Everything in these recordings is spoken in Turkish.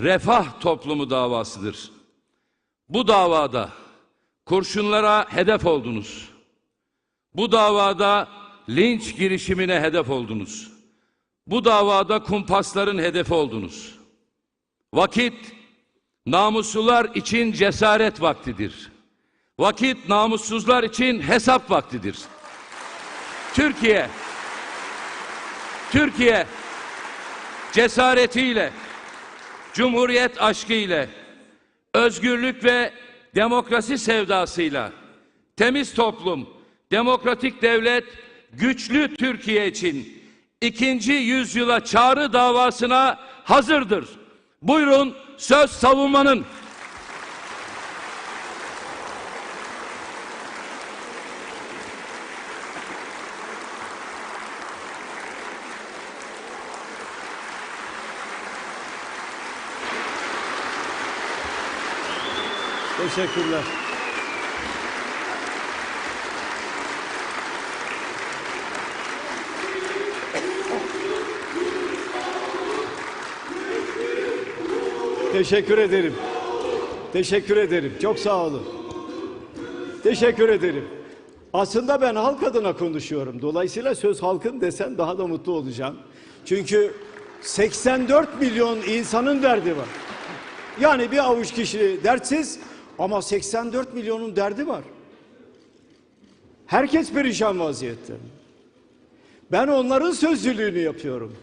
refah toplumu davasıdır. Bu davada kurşunlara hedef oldunuz. Bu davada linç girişimine hedef oldunuz. Bu davada kumpasların hedefi oldunuz. Vakit namuslular için cesaret vaktidir. Vakit namussuzlar için hesap vaktidir. Türkiye Türkiye cesaretiyle, cumhuriyet aşkıyla, özgürlük ve demokrasi sevdasıyla, temiz toplum, demokratik devlet, güçlü Türkiye için ikinci yüzyıla çağrı davasına hazırdır. Buyurun söz savunmanın. Teşekkürler. Teşekkür ederim. Teşekkür ederim. Çok sağ olun. Teşekkür ederim. Aslında ben halk adına konuşuyorum. Dolayısıyla söz halkın desen daha da mutlu olacağım. Çünkü 84 milyon insanın derdi var. Yani bir avuç kişi dertsiz ama 84 milyonun derdi var. Herkes perişan vaziyette. Ben onların sözcülüğünü yapıyorum.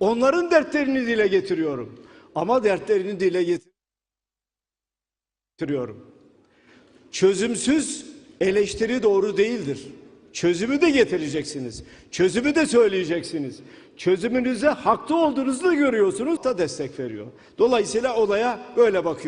Onların dertlerini dile getiriyorum. Ama dertlerini dile getiriyorum. Çözümsüz eleştiri doğru değildir. Çözümü de getireceksiniz. Çözümü de söyleyeceksiniz. Çözümünüzde haklı olduğunuzu da görüyorsunuz da destek veriyor. Dolayısıyla olaya böyle bakıyor.